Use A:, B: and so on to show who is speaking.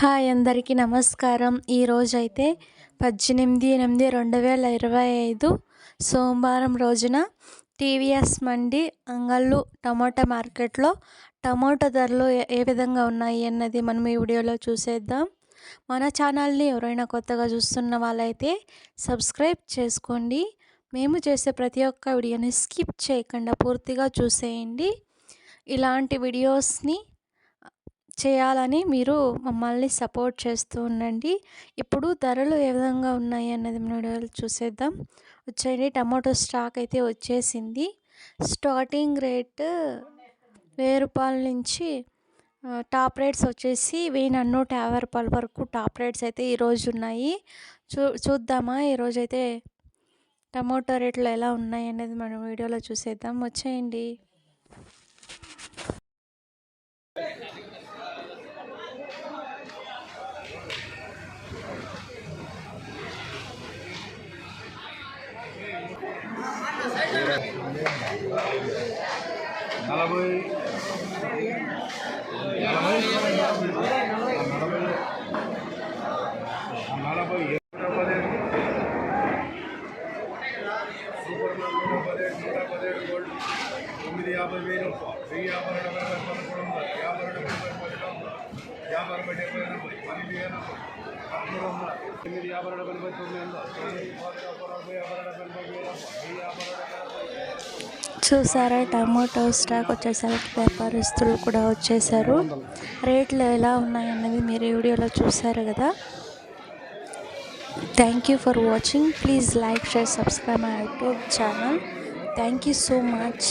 A: Hi అందరికీ నమస్కారం. ఈరోజైతే పద్దెనిమిది ఎనిమిది రెండు వేల ఇరవై ఐదు సోమవారం రోజున టీవీఎస్ మండి అంగళ్ళు టమోటా మార్కెట్లో టమోటా ధరలు ఏ విధంగా ఉన్నాయి అన్నది మనం ఈ వీడియోలో చూసేద్దాం. మన ఛానల్ని ఎవరైనా కొత్తగా చూస్తున్న వాళ్ళైతే సబ్స్క్రైబ్ చేసుకోండి. మేము చేసే ప్రతి ఒక్క వీడియోని స్కిప్ చేయకుండా పూర్తిగా చూసేయండి. ఇలాంటి వీడియోస్ని చేయాలని మీరు మమ్మల్ని సపోర్ట్ చేస్తూ ఉండండి. ఇప్పుడు ధరలు ఏ విధంగా ఉన్నాయి అన్నది మన వీడియోలో చూసేద్దాం. వచ్చేయండి. టమాటో స్టాక్ అయితే వచ్చేసింది. స్టార్టింగ్ రేట్ వెయ్యి రూపాయల నుంచి టాప్ రేట్స్ వచ్చేసి వెయ్యి నన్ను యాభై రూపాయల వరకు టాప్ రేట్స్ అయితే ఈరోజు ఉన్నాయి. చూ చూద్దామా? ఈరోజు అయితే టమోటో రేట్లు ఎలా ఉన్నాయి అనేది మనం వీడియోలో చూసేద్దాం. వచ్చేయండి.
B: నలభై. నలభై? నలభై. నలభై పదిహేడు సూపర్ నూట పదిహేడు నూట పదిహేడు గోల్డ్. తొమ్మిది యాభై వేలు. వెయ్యి యాభై రెండు వేల పదకొండు. వందలు యాభై రెండు వేల పది వందలు యాభై రెండు వేల ఎనభై. పన్నెండు ఎనభై పదమూడు వందలు. తొమ్మిది యాభై రెండు ఎనభై తొమ్మిది వందలు యాభై యాభై రెండు ఎనభై వేలు యాభై రెండు ఎనభై
A: చూసారా టమాటో స్టాక్ వచ్చేసరికి వ్యాపారస్తులు కూడా వచ్చేసారు. రేట్లు ఎలా ఉన్నాయన్నది మీరు వీడియోలో చూసారు కదా. Thank you for watching please like share subscribe my YouTube channel thank you so much